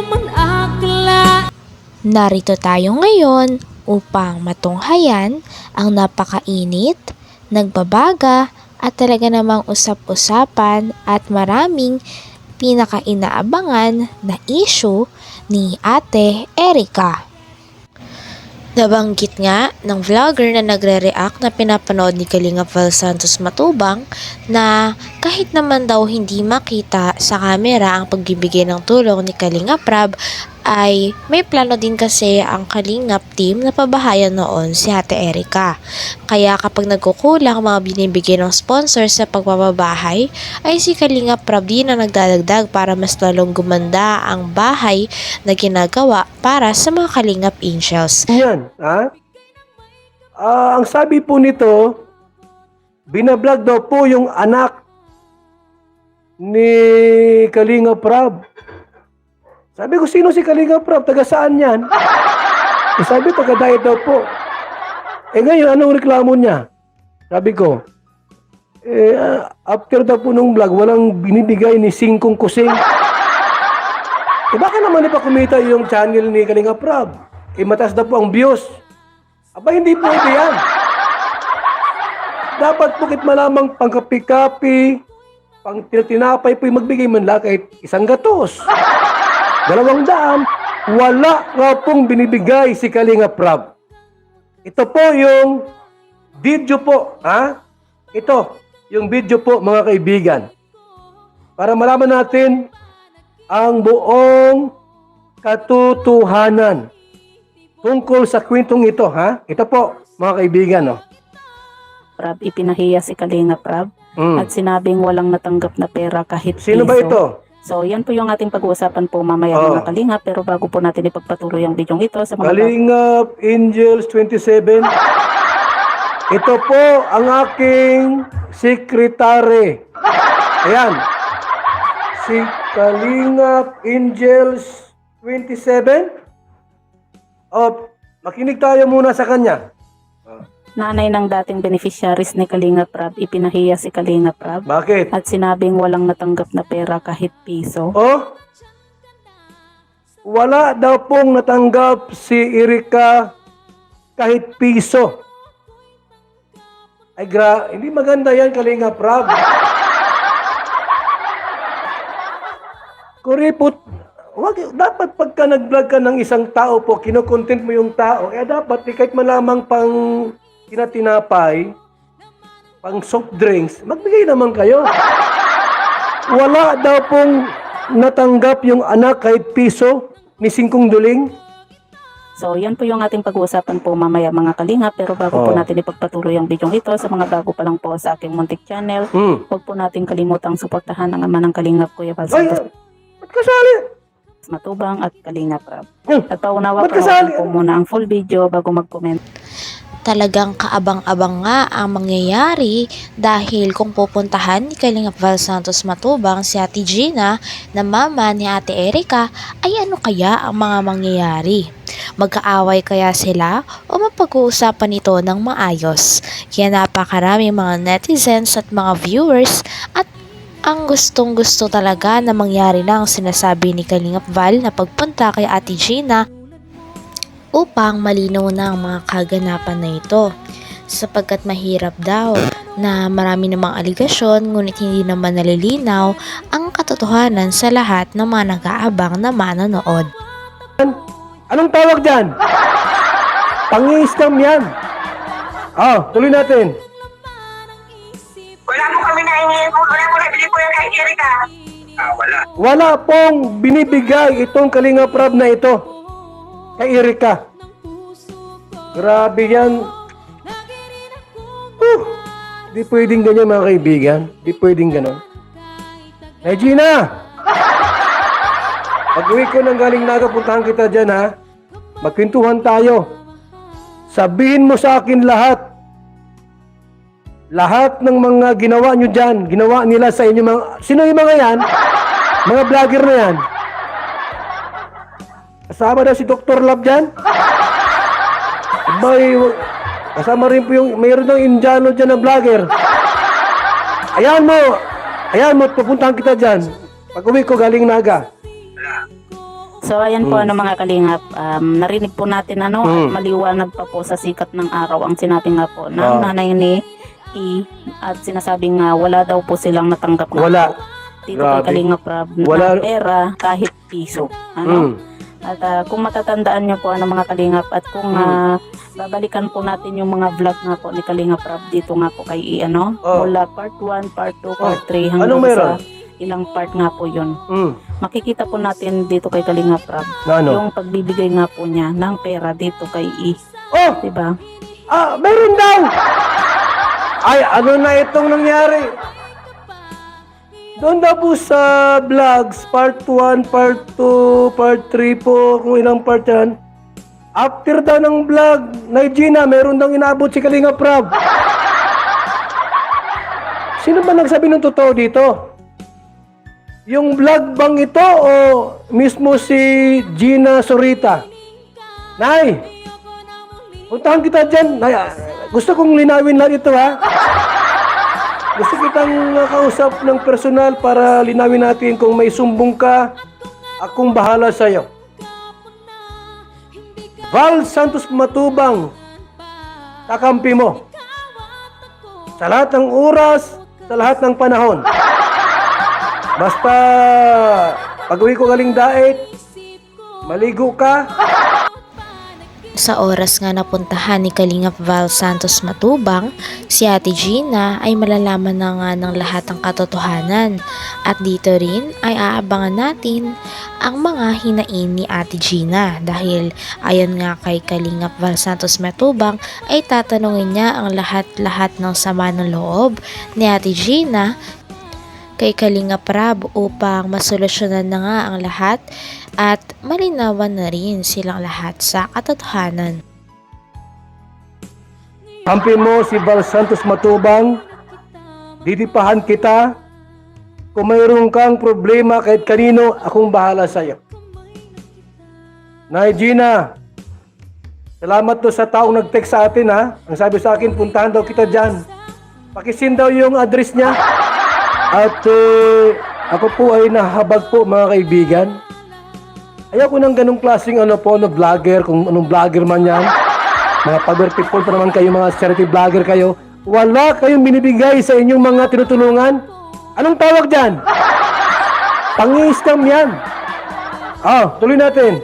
naman akla Narito tayo ngayon upang matunghayan ang napakainit, nagbabaga at talaga namang usap-usapan at maraming pinakainaabangan na issue ni Ate Erika. Nabanggit nga ng vlogger na nagre-react na pinapanood ni Kalinga Val Santos Matubang na kahit naman daw hindi makita sa camera ang pagbibigay ng tulong ni Kalinga Prab ay may plano din kasi ang Kalingap team na pabahayan noon si Ate Erika. Kaya kapag nagkukulang ang mga binibigay ng sponsor sa pagpapabahay ay si Kalingap Prab din ang nagdadagdag para mas lalong gumanda ang bahay na ginagawa para sa mga Kalingap Angels. Yan, ha? Ah, ang sabi po nito, binablog daw po yung anak ni Kalinga Prab. Sabi ko, sino si Kalinga Prab? Taga saan yan? Eh, sabi, taga diet daw po. Eh ngayon, anong reklamo niya? Sabi ko, eh, ah, after daw po nung vlog, walang binibigay ni Singkong Kusing. Eh baka naman ipakumita yung channel ni Kalinga Prab? Eh mataas na po ang views. Aba hindi pwede yan. Dapat bukit malamang pangkapi-kapi, pang tinapay po yung magbigay man lang kahit isang gatos. Dalawang daan, wala nga pong binibigay si Kalinga Prab. Ito po yung video po, ha? Ito, yung video po mga kaibigan. Para malaman natin ang buong katotohanan tungkol sa kwentong ito, ha? Ito po, mga kaibigan, no? Prab, ipinahiya si Kalinga Prab Mm. at sinabing walang natanggap na pera kahit Sino ba piso. ito? So, yan po yung ating pag-uusapan po mamaya Oh. mga Kalinga. Pero bago po natin ipagpatuloy ang video ito sa mga Kalingap Angels 27. Ito po ang aking sekretary. Ayan. Si Kalingap Angels 27. O, makinig tayo muna sa kanya. Nanay ng dating beneficiaries ni Kalinga Prab, ipinahiya si Kalinga Prab Bakit? at sinabing walang natanggap na pera kahit piso. Oh? Wala daw pong natanggap si Erika kahit piso. Ay gra, hindi maganda yan, Kalinga Prab. Kuripot, wag, dapat pagka nag-vlog ka ng isang tao po, kinokontent mo yung tao, eh dapat eh, kahit malamang pang tinatinapay, pang soft drinks, magbigay naman kayo. Wala daw pong natanggap yung anak kahit piso ni Singkong Duling. So, yan po yung ating pag-uusapan po mamaya mga Kalinga. Pero bago po Oh. natin ipagpatuloy ang video ito sa mga bago pa lang po sa aking Muntik Channel, Hmm. huwag po natin kalimutang suportahan ang ama ng Kalingap Kuya Val Ay, Santos ba't kasali? Matubang at Kalinga Prab. Hmm. At paunawa po po muna ang full video bago mag-comment. Talagang kaabang-abang nga ang mangyayari dahil kung pupuntahan ni Kalingap Val Santos Matubang si Ate Gina na mama ni Ate Erika ay ano kaya ang mga mangyayari? Magkaaway kaya sila o mapag-uusapan ito ng maayos? Kaya napakaraming mga netizens at mga viewers at ang gustong gusto talaga na mangyari na ang sinasabi ni Kalingap Val na pagpunta kay Ate Gina upang malinaw na ang mga kaganapan na ito sapagkat mahirap daw na marami namang aligasyon ngunit hindi naman nalilinaw ang katotohanan sa lahat ng mga nag-aabang na manonood. Anong tawag dyan? Pangi-scam yan. Ah, tuloy natin. Wala mo kami nahingi. Wala mo nabili po yan kay Erika. Ah, wala. Wala pong binibigay itong Kalinga Prab na ito kay Erika. Grabe yan. Uh, di pwedeng ganyan mga kaibigan. Di pwedeng ganon. Hey Gina! Pag uwi ko ng galing naga, puntahan kita dyan ha. Magkwentuhan tayo. Sabihin mo sa akin lahat. Lahat ng mga ginawa nyo dyan, ginawa nila sa inyo mga... Sino yung mga yan? Mga vlogger na yan. Kasama na si Dr. Love dyan? Abay, kasama rin po yung... Mayroon ng Indiano dyan na vlogger. Ayan mo! Ayan mo, pupuntahan kita dyan. Pag uwi ko galing naga. So ayan po Mm. ano mga kalingap, um, narinig po natin ano Mm. at maliwanag pa po sa sikat ng araw ang sinabi nga po ng Ah. nanay ni E at sinasabing nga wala daw po silang natanggap nga Wala. po dito Grabe. kay Kalingap Rob Wala. na pera kahit piso. Ano? Mm. At ah, kung matatandaan niyo po ano mga kalingap at kung ah, babalikan po natin yung mga vlog nga po ni Kalingap Rob dito nga po kay ano, Oh. mula part 1, part 2, part 3 hanggang Anong meron? sa ilang part nga po yun. Mm. Makikita po natin dito kay Kalingap Rob Na ano? yung pagbibigay nga po niya ng pera dito kay E. Oh! Diba? Ah, meron daw! Ay, ano na itong nangyari? Doon daw po sa vlogs, part 1, part 2, part 3 po, kung ilang part yan. After daw ng vlog, na Gina, meron daw inabot si Kalinga Prab. Sino ba nagsabi ng totoo dito? Yung vlog bang ito o mismo si Gina Sorita? Nay! Puntahan kita dyan. Nay, gusto kong linawin lang ito ha. Gusto kitang kausap ng personal para linawin natin kung may sumbong ka, akong bahala sa'yo. Val Santos Matubang, kakampi mo. Sa lahat ng oras, sa lahat ng panahon. Basta, pag uwi ko galing daet, maligo ka, Sa oras nga napuntahan ni Kalingap Val Santos Matubang, si Ate Gina ay malalaman na nga ng lahat ng katotohanan. At dito rin ay aabangan natin ang mga hinain ni Ate Gina dahil ayon nga kay Kalingap Val Santos Matubang ay tatanungin niya ang lahat-lahat ng sama ng loob ni Ate Gina kay Kalingap Rab upang masolusyonan na nga ang lahat at malinawan na rin silang lahat sa katotohanan. Kampi mo si Val Santos Matubang, didipahan kita. Kung mayroon kang problema kahit kanino, akong bahala sa iyo. Nay Gina, salamat to sa taong nag-text sa atin ha. Ang sabi sa akin, puntahan daw kita dyan. Pakisin daw yung address niya. At eh, ako po ay nahabag po mga kaibigan. Ayaw ko ng ganong klaseng ano po, no, vlogger, kung anong vlogger man yan. Mga power people pa naman kayo, mga charity vlogger kayo. Wala kayong binibigay sa inyong mga tinutulungan. Anong tawag dyan? Pang-scam yan. Ah, tuloy natin.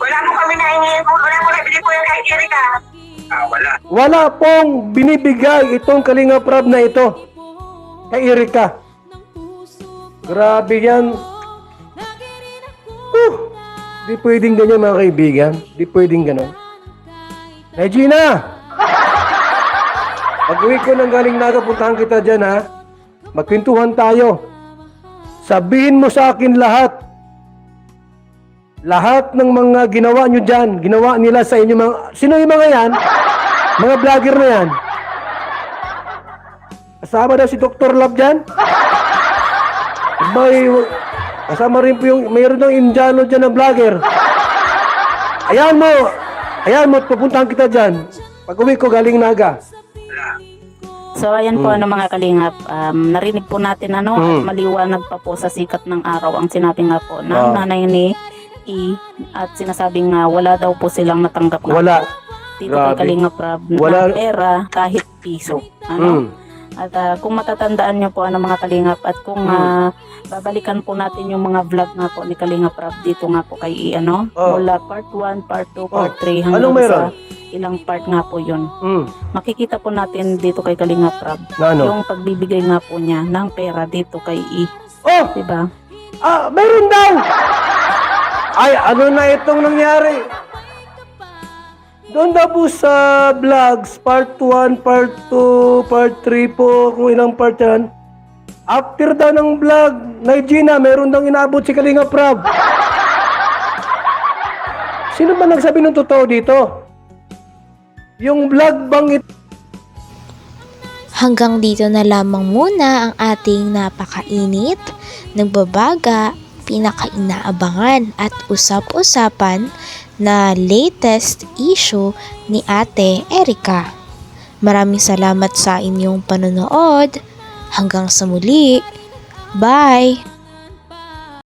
Wala po kami nahingi. Wala po nabili po yan kay Erika. Ah, wala. Wala pong binibigay itong Kalinga Prab na ito kay Erika. Grabe yan. Uh, di pwedeng ganyan mga kaibigan. Di pwedeng ganon. Regina! Pag uwi ko ng galing naga, puntahan kita dyan ha. Magpintuhan tayo. Sabihin mo sa akin lahat. Lahat ng mga ginawa nyo dyan, ginawa nila sa inyo mga... Sino yung mga yan? Mga vlogger na yan. Kasama daw si Dr. Love dyan. May, kasama rin po yung, mayroon ng Indiano dyan na vlogger. Ayan mo, ayan mo, pupuntahan kita dyan. Pag uwi ko galing naga. So ayan po Mm. ano mga kalingap, um, narinig po natin ano at Mm. maliwanag pa po sa sikat ng araw ang sinabi nga po ng Ah. nanay ni E at sinasabing nga wala daw po silang natanggap nga Wala. po dito Grabe. kay Kalingap Rob Wala. na pera kahit piso. Ano? Mm. At ah, kung matatandaan niyo po ano mga kalingap at kung ah, babalikan po natin yung mga vlog nga po ni Kalingap Rob dito nga po kay ano, Oh. mula part 1, part 2, part 3 Anong hanggang meron? sa ilang part nga po yun. Mm. Makikita po natin dito kay Kalingap Na ano? yung pagbibigay nga po niya ng pera dito kay E. Oh! Diba? Ah, meron daw! Ay, ano na itong nangyari? Doon daw po sa vlogs, part 1, part 2, part 3 po, kung ilang part yan. After daw ng vlog, na Gina, meron daw inabot si Kalinga Prab. Sino ba nagsabi ng totoo dito? Yung vlog bang ito? Hanggang dito na lamang muna ang ating napakainit, nagbabaga, pinakainaabangan at usap-usapan na latest issue ni Ate Erika. Maraming salamat sa inyong panonood. Hanggang sa muli. Bye!